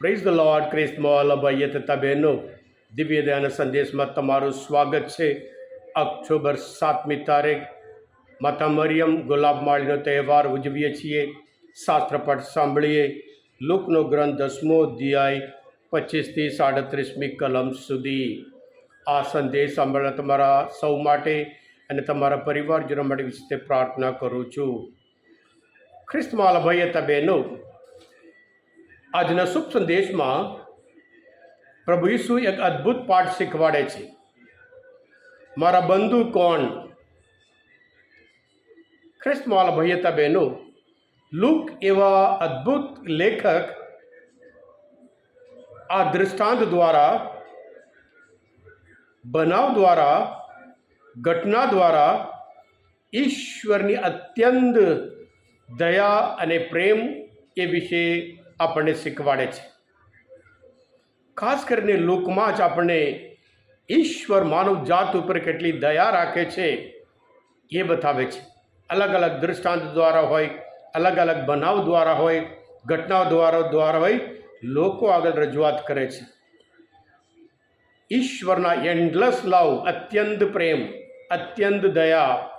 Praise the lord ક્રિસ્મોલ ભાઈએ તથા બહેનો દિવ્ય દયાના સંદેશમાં તમારું સ્વાગત છે ઓક્ટોબર સાતમી તારીખ. માતા મરિયમ ગુલાબ માળીનો તહેવાર ઉજવીએ છીએ. શાસ્ત્રપાઠ સાંભળીએ. લોકનો ગ્રંથ દસમો અધ્યાય, પચીસથી સાડત્રીસમી કલમ સુધી. આ સંદેશ સાંભળવા તમારા સૌ માટે અને તમારા પરિવારજનો માટે વિશે પ્રાર્થના કરું છું. ખ્રિસ્તમાલ ભાઈએ તથા બહેનો આજના શુભ સંદેશમાં પ્રભુ ઈસુ એક અદ્ભુત પાઠ શીખવાડે છે. મારા બંધુ કોણ? ખ્રિસ્તમાલ ભૈયતા બહેનો લુક એવા અદ્ભુત લેખક આ દૃષ્ટાંત દ્વારા, બનાવ દ્વારા, ઘટના દ્વારા ઈશ્વરની અત્યંત દયા અને પ્રેમ એ વિશે આપણને શીખવાડે છે. ખાસ કરીને લોકમાં જ આપણને ઈશ્વર માનવ જાત ઉપર કેટલી દયા રાખે છે એ બતાવે છે. અલગ અલગ દૃષ્ટાંત દ્વારા હોય, અલગ અલગ બનાવ દ્વારા હોય ઘટનાઓ દ્વારા દ્વારા હોય, લોકો આગળ રજૂઆત કરે છે. ઈશ્વરના એન્ડલેસ લવ અત્યંત પ્રેમ, અત્યંત દયા,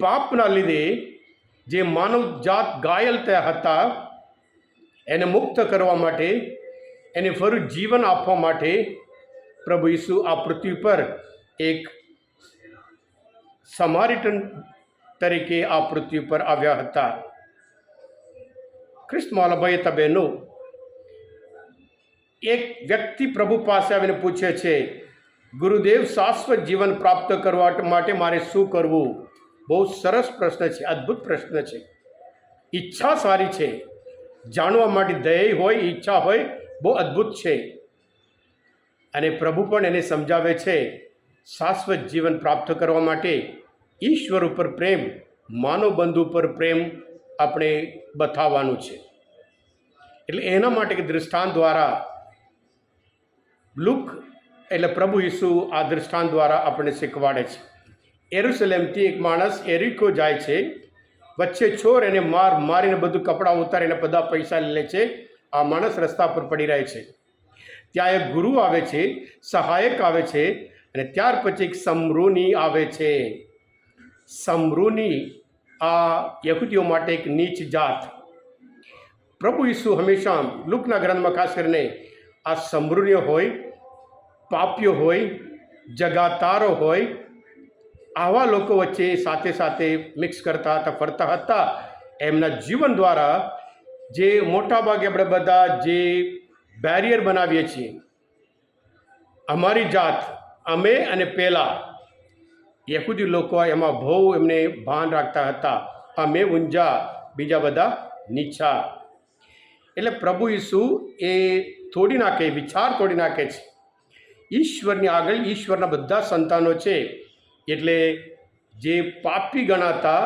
પાપના લીધે જે માનવ જાત ઘાયલ થયા હતા, એને મુક્ત કરવા માટે, એને ફરી જીવન આપવા માટે પ્રભુ ઈસુ આ પૃથ્વી પર એક સમારિટન તરીકે આ પૃથ્વી પર આવ્યા હતા. ખ્રિસ્ત માલાભાઈ તબેનો એક વ્યક્તિ પ્રભુ પાસે આવીને પૂછે છે, ગુરુદેવ, શાશ્વત જીવન પ્રાપ્ત કરવા માટે મારે શું કરવું? બહુ સરસ પ્રશ્ન છે, અદ્ભુત પ્રશ્ન છે. ઈચ્છા સારી છે. જાણવા માટે ધ્યેય હોય, ઈચ્છા હોય, બહુ અદ્ભુત છે. અને પ્રભુ પણ એને સમજાવે છે, શાશ્વત જીવન પ્રાપ્ત કરવા માટે ઈશ્વર ઉપર પ્રેમ, માનવ બંધુ ઉપર પ્રેમ આપણે બતાવવાનું છે. એટલે એના માટે કે દૃષ્ટાંત દ્વારા લુક એટલે પ્રભુ ઈસુ આ દૃષ્ટાંત દ્વારા આપણને શીખવાડે છે. એરુસલેમથી એક માણસ એરિકો જાય છે, વચ્ચે ચોર એને માર મારીને બધું કપડાં ઉતારીને બધા પૈસા લે છે. આ માણસ રસ્તા પર પડી રહે છે. ત્યાં એક ગુરુ આવે છે, સહાયક આવે છે અને ત્યાર પછી એક સમૃની આવે છે. સમૃની આ યહૂદીઓ માટે એક નીચ જાત. પ્રભુ ઈસુ હંમેશા લુકના ગ્રંથમાં ખાસ કરીને આ સમૃનીઓ હોય પાપ્યો હોય, જગાતારો હોય આવા લોકો વચ્ચે સાથે સાથે મિક્સ કરતા હતા, ફરતા હતા. એમના જીવન દ્વારા જે મોટાભાગે આપણે બધા જે બેરિયર બનાવીએ છીએ, અમારી જાત, અમે અને પહેલાં યહૂદી લોકો એમાં બહુ એમને ભાન રાખતા હતા. અમે ઊંઝા, બીજા બધા નીચા. એટલે પ્રભુ ઈસુ એ તોડી નાખે, વિચાર તોડી નાખે છે. ઈશ્વરની આગળ ઈશ્વરના બધા સંતાનો છે. એટલે જે પાપી ગણાતા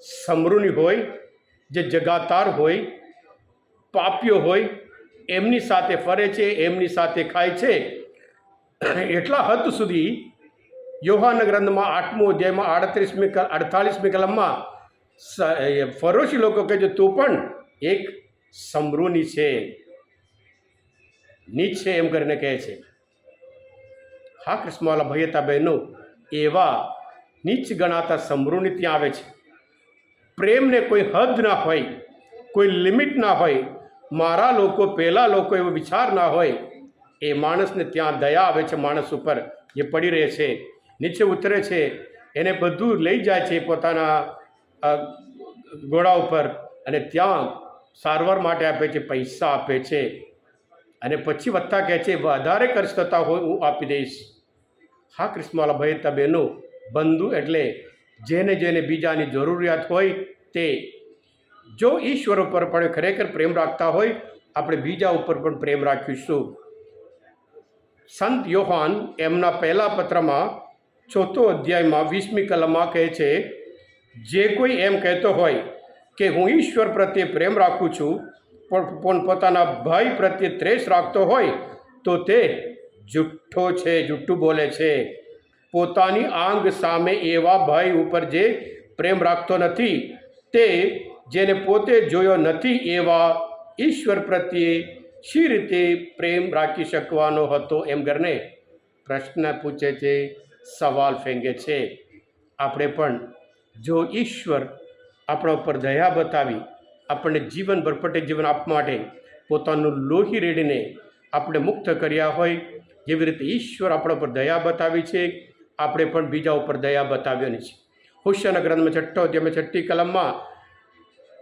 સમૃની હોય, જે જગાતાર હોય, પાપીઓ હોય, એમની સાથે ફરે છે, એમની સાથે ખાય છે. એટલા હદ સુધી યોહાન ગ્રંથમાં આઠમો અધ્યાયમાં આડત્રીસમી અડતાલીસમી કલમમાં ફરોશી લોકો કહે છે, તું પણ એક સમૃની છે. નીચ છે એમ કરીને કહે છે. હા, કૃષ્ણવાલા ભૈયતા બહેનો એવા નીચ ગણાતા સમૃદ્ધિ ત્યાં આવે છે. પ્રેમને કોઈ હદ ના હોય, કોઈ લિમિટ ના હોય, મારા લોકો પહેલાં લોકો એવો વિચાર ના હોય, એ માણસને ત્યાં દયા આવે છે માણસ ઉપર, જે પડી રહે છે, નીચે ઉતરે છે, એને બધું લઈ જાય છે પોતાના ઘોડા ઉપર અને ત્યાં સારવાર માટે આપે છે, પૈસા આપે છે. અને પછી વત્તા કહે છે, વધારે ખર્ચ થતા હોય હું આપી દઈશ. હા કૃષ્ણવાલા ભયતા બહેનો બંધુ એટલે જેને જેને બીજાની જરૂરિયાત હોય તે જો ઈશ્વર ઉપર પણ ખરેખર પ્રેમ રાખતા હોય, આપણે બીજા ઉપર પણ પ્રેમ રાખીશું. સંત યોહાન એમના પહેલા પત્રમાં ચોથો અધ્યાયમાં વીસમી કલમમાં કહે છે, જે કોઈ એમ કહેતો હોય કે હું ઈશ્વર પ્રત્યે પ્રેમ રાખું છું, પણ પોતાના ભાઈ પ્રત્યે ત્રેસ રાખતો હોય, તો તે જુઠ્ઠો છે, જુઠ્ઠું બોલે છે. પોતાની આંગ સામે એવા ભાઈ ઉપર જે પ્રેમ રાખતો નથી, તે જેને પોતે જોયો નથી એવા ઈશ્વર પ્રત્યે શી રીતે પ્રેમ રાખી શકવાનો હતો એમ કરીને પ્રશ્ન પૂછે છે, સવાલ ફેંકે છે. આપણે પણ જો ઈશ્વર આપણા ઉપર દયા બતાવી, આપણને જીવન ભરપટે જીવન આપવા માટે પોતાનું લોહી રેડીને આપણે મુક્ત કર્યા હોય જેવી રીતે ઈશ્વર આપણા ઉપર દયા બતાવી છે, આપણે પણ બીજા ઉપર દયા બતાવ્યોની છે. હુષ્યના ગ્રંથમાં છઠ્ઠો અધ્યાયમાં છઠ્ઠી કલમમાં,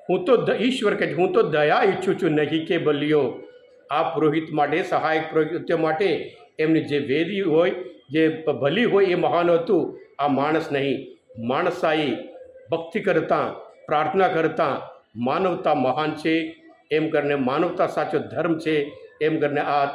હું તો ઈશ્વર કહે હું તો દયા ઈચ્છું છું નહીં કે બલિયો. આ પુરોહિત માટે, સહાયક પુરોહિત્ય માટે એમની જે વેદી હોય, જે ભલી હોય એ મહાન હતું. આ માણસ નહીં. માણસાઈ ભક્તિ કરતાં, પ્રાર્થના કરતાં, માનવતા મહાન છે. એમ કરીને માનવતા સાચો ધર્મ છે. એમ કરીને આ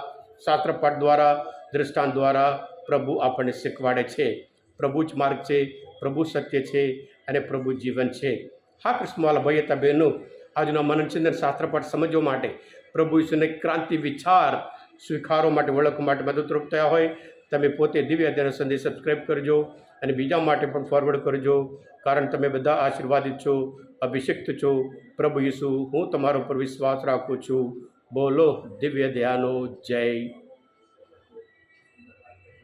શાસ્ત્રપાઠ દ્વારા દૃષ્ટાંત દ્વારા પ્રભુ આપણને શીખવાડે છે. પ્રભુ જ માર્ગ છે, પ્રભુ સત્ય છે અને પ્રભુ જીવન છે. હા કૃષ્ણવાલા ભાઈ હતા બહેનો, આજના મનનચંદ્ર શાસ્ત્રપાઠ સમજવા માટે પ્રભુ ઈશ્વરને ક્રાંતિ વિચાર સ્વીકારો માટે ઓળખવા માટે મદદરૂપ થયા હોય, તમે પોતે દિવ્ય અધ્યયન સંદેશ સબસ્ક્રાઈબ કરજો અને બીજા માટે પણ ફોરવર્ડ કરજો. કારણ તમે બધા આશીર્વાદિત છો, અભિષિક્ત છો. પ્રભુ ઈસુ, હું તમારા ઉપર વિશ્વાસ રાખું છું. બોલો દિવ્ય ધ્યાનો જય